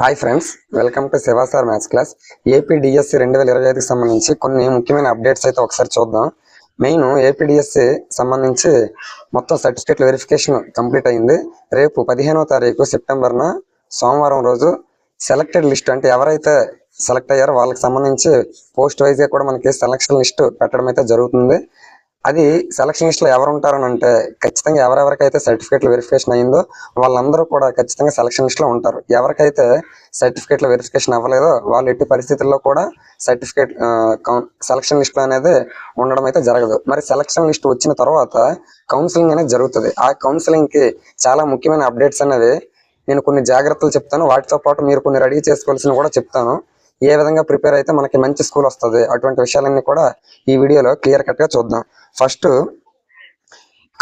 Hi friends welcome to Shiva sir maths class AP DSC రెండు వేల ఇరవై ఐదుకి సంబంధించి కొన్ని ముఖ్యమైన అప్డేట్స్ అయితే ఒకసారి చూద్దాం. మెయిన్ ఏపీడిఎస్సి సంబంధించి మొత్తం సర్టిఫికేట్ వెరిఫికేషన్ కంప్లీట్ అయింది. రేపు పదిహేనో తారీఖు సెప్టెంబర్న సోమవారం రోజు సెలెక్టెడ్ లిస్ట్ అంటే ఎవరైతే సెలెక్ట్ అయ్యారో వాళ్ళకి సంబంధించి పోస్ట్ వైజ్గా కూడా మనకి సెలక్షన్ లిస్ట్ పెట్టడం అయితే జరుగుతుంది. అది సెలక్షన్లో ఎవరు ఉంటారని అంటే ఖచ్చితంగా ఎవరెవరికైతే సర్టిఫికేట్లు వెరిఫికేషన్ అయిందో వాళ్ళందరూ కూడా ఖచ్చితంగా సెలక్షన్లో ఉంటారు. ఎవరికైతే సర్టిఫికేట్ల వెరిఫికేషన్ అవ్వలేదో వాళ్ళు ఎట్టి పరిస్థితుల్లో కూడా సర్టిఫికేట్ సెలక్షన్ లిస్ట్ అనేది ఉండడం అయితే జరగదు. మరి సెలక్షన్ లిస్ట్ వచ్చిన తర్వాత కౌన్సిలింగ్ అనేది జరుగుతుంది. ఆ కౌన్సిలింగ్కి చాలా ముఖ్యమైన అప్డేట్స్ అనేవి నేను కొన్ని జాగ్రత్తలు చెప్తాను. వాటితో పాటు మీరు కొన్ని రెడీ చేసుకోవాల్సిన కూడా చెప్తాను. ఏ విధంగా ప్రిపేర్ అయితే మనకి మంచి స్కూల్ వస్తుంది? అటువంటి విషయాలన్నీ కూడా ఈ వీడియోలో క్లియర్ కట్గా చూద్దాం. ఫస్ట్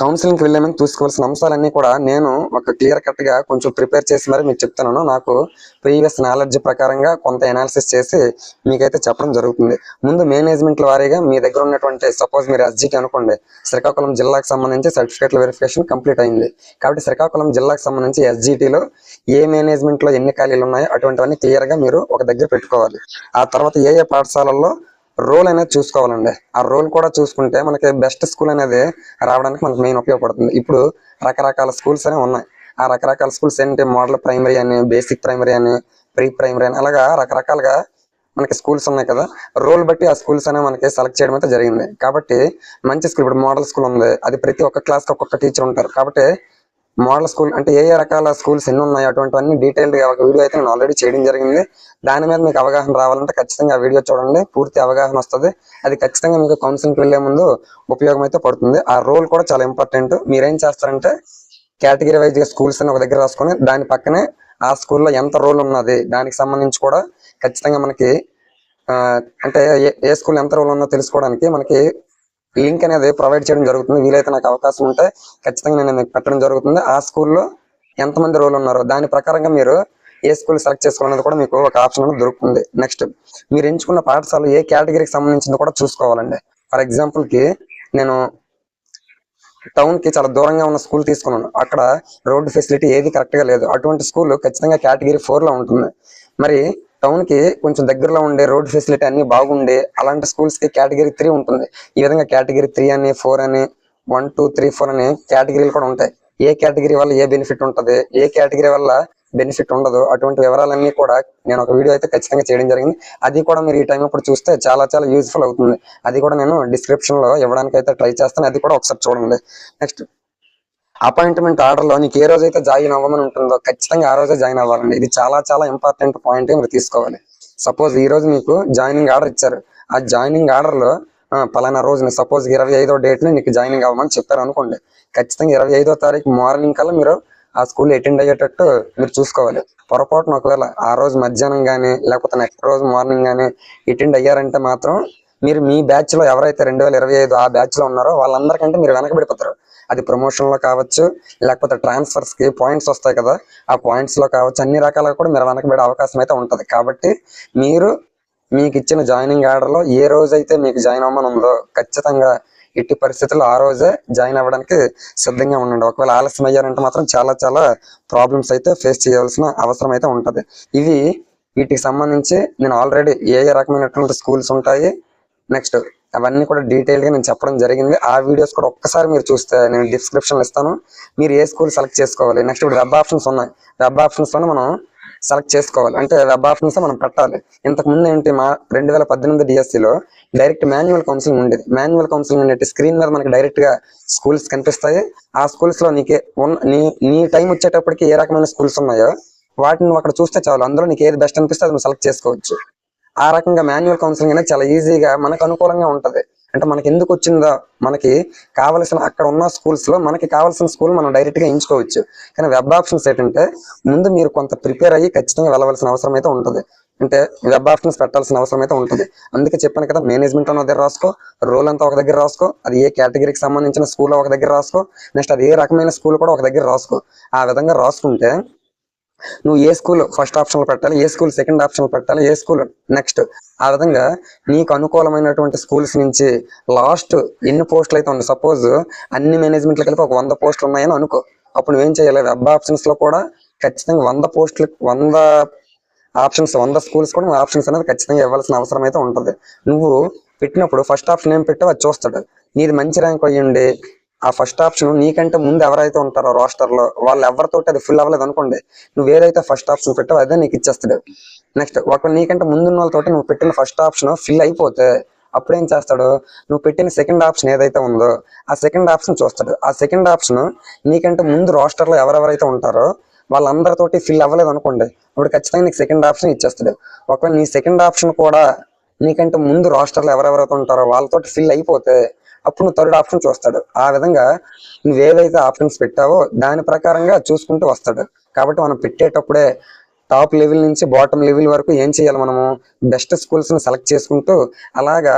కౌన్సిలింగ్కి వెళ్ళే ముందు చూసుకోవాల్సిన అంశాలన్నీ కూడా నేను ఒక క్లియర్ కట్గా కొంచెం ప్రిపేర్ చేసి మరి మీకు చెప్తున్నాను నాకు ప్రీవియస్ నాలెడ్జ్ ప్రకారంగా కొంత ఎనాలిసిస్ చేసి మీకైతే చెప్పడం జరుగుతుంది. ముందు మేనేజ్మెంట్ల వారీగా మీ దగ్గర ఉన్నటువంటి సపోజ్ మీరు ఎస్జీకి అనుకోండి శ్రీకాకుళం జిల్లాకు సంబంధించి సర్టిఫికేట్ల వెరిఫికేషన్ కంప్లీట్ అయింది. కాబట్టి శ్రీకాకుళం జిల్లాకు సంబంధించి ఎస్జీటీలో ఏ మేనేజ్మెంట్లో ఎన్ని ఖాళీలు ఉన్నాయో అటువంటివన్నీ క్లియర్గా మీరు ఒక దగ్గర పెట్టుకోవాలి. ఆ తర్వాత ఏ ఏ పాఠశాలల్లో రోల్ అనేది చూసుకోవాలండి. ఆ రోల్ కూడా చూసుకుంటే మనకి బెస్ట్ స్కూల్ అనేది రావడానికి మనకు మెయిన్ ఉపయోగపడుతుంది. ఇప్పుడు రకరకాల స్కూల్స్ అనేవి ఉన్నాయి. ఆ రకరకాల స్కూల్స్ ఏంటి? మోడల్ ప్రైమరీ అని బేసిక్ ప్రైమరీ అని ప్రీ ప్రైమరీ అని అలాగా రకరకాలుగా మనకి స్కూల్స్ ఉన్నాయి కదా. రోల్ బట్టి ఆ స్కూల్స్ అనేవి మనకి సెలెక్ట్ చేయడం అయితే జరిగింది. కాబట్టి మంచి స్కూల్ ఇప్పుడు మోడల్ స్కూల్ ఉంది. అది ప్రతి ఒక్క క్లాస్కి ఒక్కొక్క టీచర్ ఉంటారు. కాబట్టి మోడల్ స్కూల్ అంటే ఏ ఏ రకాల స్కూల్స్ ఎన్ని ఉన్నాయి అటువంటివన్నీ డీటెయిల్డ్గా ఒక వీడియో అయితే నేను ఆల్రెడీ చేయడం జరిగింది. దాని మీద మీకు అవగాహన రావాలంటే ఖచ్చితంగా ఆ వీడియో చూడండి. పూర్తి అవగాహన వస్తుంది. అది ఖచ్చితంగా మీకు కౌన్సిలింగ్కి వెళ్ళే ముందు ఉపయోగం అయితే పడుతుంది. ఆ రోల్ కూడా చాలా ఇంపార్టెంట్ మీరేం చేస్తారంటే కేటగిరీ వైజ్గా స్కూల్స్ అని ఒక దగ్గర రాసుకొని దాని పక్కనే ఆ స్కూల్లో ఎంత రోల్ ఉన్నది దానికి సంబంధించి కూడా ఖచ్చితంగా మనకి అంటే ఏ- ఏ స్కూల్ ఎంత రోల్ ఉందో తెలుసుకోవడానికి మనకి లింక్ అనేది ప్రొవైడ్ చేయడం జరుగుతుంది. వీలైతే నాకు అవకాశం ఉంటే ఖచ్చితంగా నేను మీకు పెట్టడం జరుగుతుంది. ఆ స్కూల్లో ఎంతమంది రోల్ ఉన్నారో దాని ప్రకారంగా మీరు ఏ స్కూల్ సెలెక్ట్ చేసుకోవాలనేది కూడా మీకు ఒక ఆప్షన్ అనేది దొరుకుతుంది. నెక్స్ట్ మీరు ఎంచుకున్న పాఠశాల ఏ కేటగిరీకి సంబంధించింది కూడా చూసుకోవాలండి. ఫర్ ఎగ్జాంపుల్కి నేను టౌన్కి చాలా దూరంగా ఉన్న స్కూల్ తీసుకున్నాను. అక్కడ రోడ్డు ఫెసిలిటీ ఏది కరెక్ట్గా లేదు. అటువంటి స్కూల్ ఖచ్చితంగా కేటగిరీ ఫోర్లో ఉంటుంది. మరి టౌన్కి కొంచెం దగ్గరలో ఉండే రోడ్ ఫెసిలిటీ అన్ని బాగుండే అలాంటి స్కూల్స్కి కేటగిరీ త్రీ ఉంటుంది. ఈ విధంగా కేటగిరీ త్రీ అని ఫోర్ అని వన్ టూ త్రీ ఫోర్ అని కేటగిరీలు కూడా ఉంటాయి. ఏ కేటగిరీ వల్ల ఏ బెనిఫిట్ ఉంటుంది ఏ కేటగిరీ వల్ల బెనిఫిట్ ఉండదు అటువంటి వివరాలన్నీ కూడా నేను ఒక వీడియో అయితే ఖచ్చితంగా చేయడం జరిగింది. అది కూడా మీరు ఈ టైం అప్పుడు చూస్తే చాలా చాలా యూజ్ఫుల్ అవుతుంది. అది కూడా నేను డిస్క్రిప్షన్లో ఇవ్వడానికి అయితే ట్రై చేస్తాను. అది కూడా ఒకసారి చూడండి. నెక్స్ట్ అపాయింట్మెంట్ ఆర్డర్లో నీకు ఏ రోజు అయితే జాయిన్ అవ్వమని ఉంటుందో ఖచ్చితంగా ఆ రోజే జాయిన్ అవ్వాలండి. ఇది చాలా చాలా ఇంపార్టెంట్ పాయింట్ మీరు తీసుకోవాలి. సపోజ్ ఈ రోజు మీకు జాయినింగ్ ఆర్డర్ ఇచ్చారు. ఆ జాయినింగ్ ఆర్డర్లో పలానా రోజున సపోజ్ ఇరవై ఐదో డేట్ని నీకు జాయినింగ్ అవ్వమని చెప్పారు అనుకోండి. ఖచ్చితంగా ఇరవై ఐదో తారీఖు మార్నింగ్ కల్లా మీరు ఆ స్కూల్ అటెండ్ అయ్యేటట్టు మీరు చూసుకోవాలి. పొరపాటున ఒకవేళ ఆ రోజు మధ్యాహ్నం కానీ లేకపోతే నెక్స్ట్ రోజు మార్నింగ్ కానీ అటెండ్ అయ్యారంటే మాత్రం మీరు మీ బ్యాచ్లో ఎవరైతే రెండు వేల ఇరవై ఐదు ఆ బ్యాచ్లో ఉన్నారో వాళ్ళందరికంటే మీరు వెనకబడిపోతారు. అది ప్రమోషన్లో కావచ్చు లేకపోతే ట్రాన్స్ఫర్స్కి పాయింట్స్ వస్తాయి కదా ఆ పాయింట్స్లో కావచ్చు అన్ని రకాలుగా కూడా మీరు వెనకబడే అవకాశం అయితే ఉంటుంది. కాబట్టి మీరు మీకు ఇచ్చిన జాయినింగ్ ఆర్డర్లో ఏ రోజైతే మీకు జాయిన్ అవ్వమని ఉందో ఖచ్చితంగా ఎట్టి పరిస్థితుల్లో ఆ రోజే జాయిన్ అవ్వడానికి సిద్ధంగా ఉండండి. ఒకవేళ ఆలస్యం అయ్యారంటే మాత్రం చాలా చాలా ప్రాబ్లమ్స్ అయితే ఫేస్ చేయాల్సిన అవసరం అయితే ఉంటుంది. ఇవి వీటికి సంబంధించి నేను ఆల్రెడీ ఏ ఏ రకమైనటువంటి స్కూల్స్ ఉంటాయి నెక్స్ట్ అవన్నీ కూడా డీటెయిల్గా నేను చెప్పడం జరిగింది. ఆ వీడియోస్ కూడా ఒక్కసారి మీరు చూస్తే నేను డిస్క్రిప్షన్ ఇస్తాను. మీరు ఏ స్కూల్ సెలెక్ట్ చేసుకోవాలి? నెక్స్ట్ ఇప్పుడు వెబ్ ఆప్షన్స్ ఉన్నాయి. వెబ్ ఆప్షన్స్లోనే మనం సెలెక్ట్ చేసుకోవాలి. అంటే వెబ్ ఆప్షన్స్ మనం పెట్టాలి. ఇంతకు ముందు ఏంటి మా రెండు వేల పద్దెనిమిది డిఎస్సిలో లో డైరెక్ట్ మాన్యువల్ కౌన్సిలింగ్ ఉండేది. మాన్యువల్ కౌన్సిలింగ్ అనేది స్క్రీన్ మీద మనకి డైరెక్ట్గా స్కూల్స్ కనిపిస్తాయి. ఆ స్కూల్స్లో నీకే ఉన్న నీ నీ టైం వచ్చేటప్పటికి ఏ రకమైన స్కూల్స్ ఉన్నాయో వాటిని అక్కడ చూస్తే చాలు. అందులో నీకు ఏది బెస్ట్ అనిపిస్తే అది సెలెక్ట్ చేసుకోవచ్చు. ఆ రకంగా మాన్యువల్ కౌన్సిలింగ్ అనేది చాలా ఈజీగా మనకు అనుకూలంగా ఉంటుంది. అంటే మనకి ఎందుకు వచ్చిందో మనకి కావలసిన అక్కడ ఉన్న స్కూల్స్లో మనకి కావాల్సిన స్కూల్ మనం డైరెక్ట్గా ఎంచుకోవచ్చు. కానీ వెబ్ ఆప్షన్స్ ఏంటంటే ముందు మీరు కొంత ప్రిపేర్ అయ్యి ఖచ్చితంగా వెళ్ళవలసిన అవసరం అయితే ఉంటుంది. అంటే వెబ్ ఆప్షన్స్ పెట్టాల్సిన అవసరం అయితే ఉంటుంది. అందుకే చెప్పాను కదా మేనేజ్మెంట్ అన్న దగ్గర రాసుకో రోల్ అంతా ఒక దగ్గర రాసుకో అది ఏ కేటగిరీకి సంబంధించిన స్కూల్ ఒక దగ్గర రాసుకో నెక్స్ట్ అది ఏ రకమైన స్కూల్ కూడా ఒక దగ్గర రాసుకో. ఆ విధంగా రాసుకుంటే నువ్వు ఏ స్కూల్ ఫస్ట్ ఆప్షన్లో పెట్టాలి ఏ స్కూల్ సెకండ్ ఆప్షన్లో పెట్టాలి ఏ స్కూల్ నెక్స్ట్? ఆ విధంగా నీకు అనుకూలమైనటువంటి స్కూల్స్ నుంచి లాస్ట్ ఎన్ని పోస్టులు అయితే ఉన్నాయి? సపోజ్ అన్ని మేనేజ్మెంట్లు కలిపి ఒక వంద పోస్టులు ఉన్నాయని అనుకో. అప్పుడు నువ్వేం చేయాలి వెబ్ ఆప్షన్స్లో కూడా ఖచ్చితంగా వంద పోస్టులు వంద ఆప్షన్స్ వంద స్కూల్స్ కూడా నువ్వు ఆప్షన్స్ అనేది ఖచ్చితంగా ఇవ్వాల్సిన అవసరం అయితే ఉంటుంది. నువ్వు పెట్టినప్పుడు ఫస్ట్ ఆప్షన్ ఏం పెట్టావు అది చూస్తాడు. నీది మంచి ర్యాంక్ అయ్యండి ఆ ఫస్ట్ ఆప్షన్ నీకంటే ముందు ఎవరైతే ఉంటారో రోస్టర్లో వాళ్ళు ఎవరితో అది ఫుల్ అవ్వలేదు అనుకోండి నువ్వు ఏదైతే ఫస్ట్ ఆప్షన్ పెట్టావో అదే నీకు ఇచ్చేస్తాడు. నెక్స్ట్ ఒక నీకంటే ముందున్న వాళ్ళతోటి నువ్వు పెట్టిన ఫస్ట్ ఆప్షన్ ఫిల్ అయిపోతే అప్పుడు ఏం చేస్తాడు? నువ్వు పెట్టిన సెకండ్ ఆప్షన్ ఏదైతే ఉందో ఆ సెకండ్ ఆప్షన్ చూస్తాడు. ఆ సెకండ్ ఆప్షన్ నీకంటే ముందు రోస్టర్లో ఎవరెవరైతే ఉంటారో వాళ్ళందరితోటి ఫిల్ అవ్వలేదు అనుకోండి ఇప్పుడు ఖచ్చితంగా నీకు సెకండ్ ఆప్షన్ ఇచ్చేస్తాడు. ఒకవేళ నీ సెకండ్ ఆప్షన్ కూడా నీకంటే ముందు రోస్టర్లో ఎవరెవరైతే ఉంటారో వాళ్ళతో ఫిల్ అయిపోతే అప్పుడు నువ్వు థర్డ్ ఆప్షన్ చూస్తాడు. ఆ విధంగా నువ్వు ఏవైతే ఆప్షన్స్ పెట్టావో దాని ప్రకారంగా చూసుకుంటూ వస్తాడు. కాబట్టి మనం పెట్టేటప్పుడే టాప్ లెవెల్ నుంచి బాటమ్ లెవెల్ వరకు ఏం చేయాలి మనము? బెస్ట్ స్కూల్స్ని సెలెక్ట్ చేసుకుంటూ అలాగా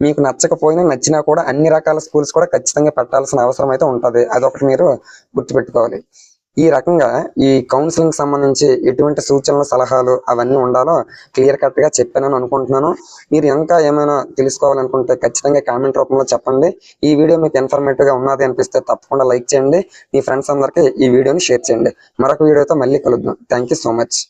మీకు నచ్చకపోయినా నచ్చినా కూడా అన్ని రకాల స్కూల్స్ కూడా ఖచ్చితంగా పెట్టాల్సిన అవసరం అయితే ఉంటుంది. అదొకటి మీరు గుర్తుపెట్టుకోవాలి. ఈ రకంగా ఈ కౌన్సిలింగ్ సంబంధించి ఎటువంటి సూచనలు సలహాలు అవన్నీ ఉండాలో క్లియర్ కట్గా చెప్పానని అనుకుంటున్నాను. మీరు ఇంకా ఏమైనా తెలుసుకోవాలనుకుంటే ఖచ్చితంగా కామెంట్ రూపంలో చెప్పండి. ఈ వీడియో మీకు ఇన్ఫర్మేటివ్గా ఉన్నది అనిపిస్తే తప్పకుండా లైక్ చేయండి. మీ ఫ్రెండ్స్ అందరికీ ఈ వీడియోని షేర్ చేయండి. మరొక వీడియోతో మళ్ళీ కలుద్దాం. Thank so much